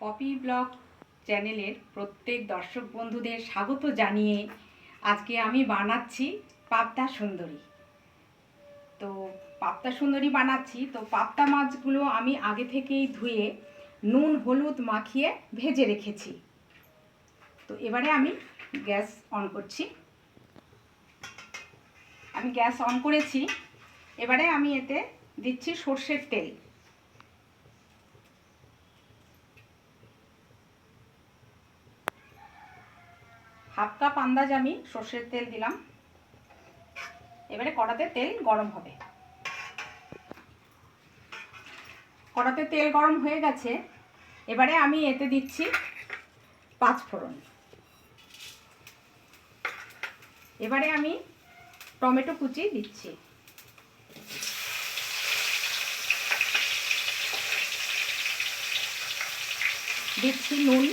Poppy blog চ্যানেলের প্রত্যেক দর্শক বন্ধুদের স্বাগত জানিয়ে আজকে আমি বানাচ্ছি পাবদা সুন্দরী। তো পাবদা সুন্দরী বানাচ্ছি, তো পাবদা মাছগুলো আমি আগে থেকেই ধুয়ে নুন, হলুদ মাখিয়ে ভেজে রেখেছি। তো এবারে আমি গ্যাস অন করছি। আমি গ্যাস অন করেছি। এবারে আমি এতে দিচ্ছি সর্ষের তেল। হাফ কাপ আন্দাজ আমি সর্ষের তেল দিলাম। এবারে কড়াতে তেল গরম হবে। কড়াতে তেল গরম হয়ে গেছে। এবারে আমি এতে দিচ্ছি পাঁচ ফোড়ন। এবারে আমি টমেটো কুচি দিচ্ছি। দিচ্ছি নুন।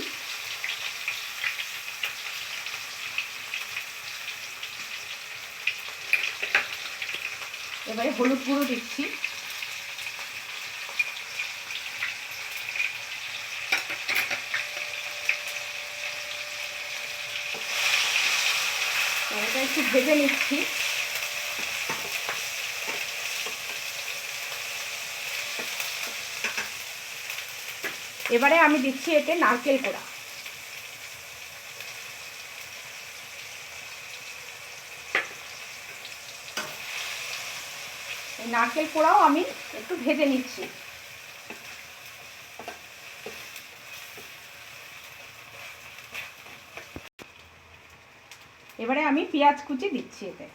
এবারে হলুদ গুঁড়ো দিচ্ছি। এটা একটু ভেজে নিচ্ছি। এবারে আমি দিচ্ছি এতে নারকেল কোড়া। নারকেল পোড়াও আমি একটু ভেজে নিচ্ছি। এবারে আমি পেঁয়াজ কুচি দিচ্ছি এতে।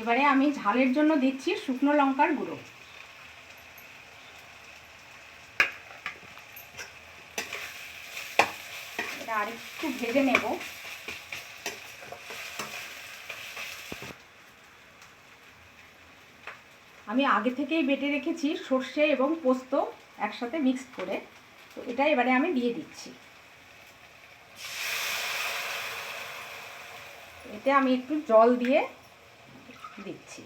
এবারে আমি ঝালের জন্য দিচ্ছি শুকনো লঙ্কার গুঁড়ো। এটা আরেকটু ভেজে নেব। আমি আগে থেকেই বেটে রেখেছি সর্ষে এবং পোস্ত একসাথে মিক্সড করে। তো এটা এবারে আমি দিয়ে দিচ্ছি। এতে আমি একটু জল দিয়ে দিচ্ছি।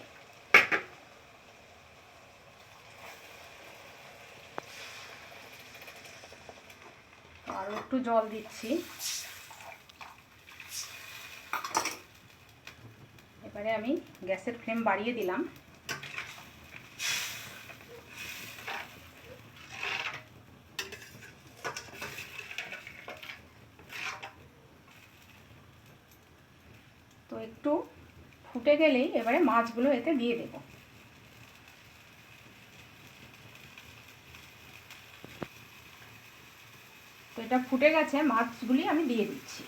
আরও একটু জল দিচ্ছি। এবারে আমি গ্যাসের ফ্লেম বাড়িয়ে দিলাম। তো একটু ফুটে গেলেই এবারে মাছগুলো এতে দিয়ে দেব। তো এটা ফুটে গেছে, মাছগুলি আমি দিয়ে দিচ্ছি।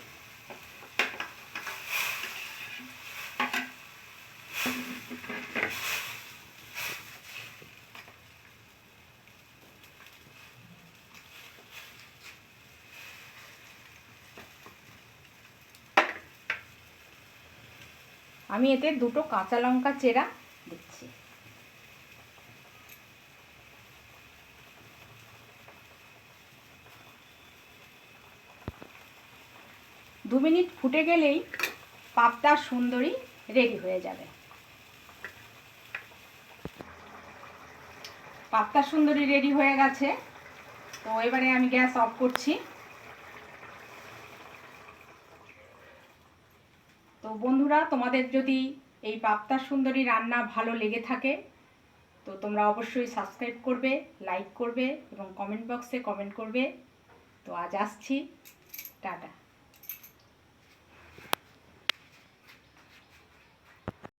আমি এতে দুটো কাঁচা লঙ্কা চেরা দিচ্ছি। দু মিনিট ফুটে গেলেই পাবদা সুন্দরী রেডি হয়ে যাবে। পাবদা সুন্দরী রেডি হয়ে গেছে। তো এবারে আমি গ্যাস অফ করছি। বন্ধুরা, তোমাদের যদি এই বাপ্তা সুন্দরী রান্না ভালো লেগে থাকে, তো তোমরা অবশ্যই সাবস্ক্রাইব করবে লাইক করবে এবং কমেন্ট বক্সে কমেন্ট করবে। তো আজ আসছি। টাটা।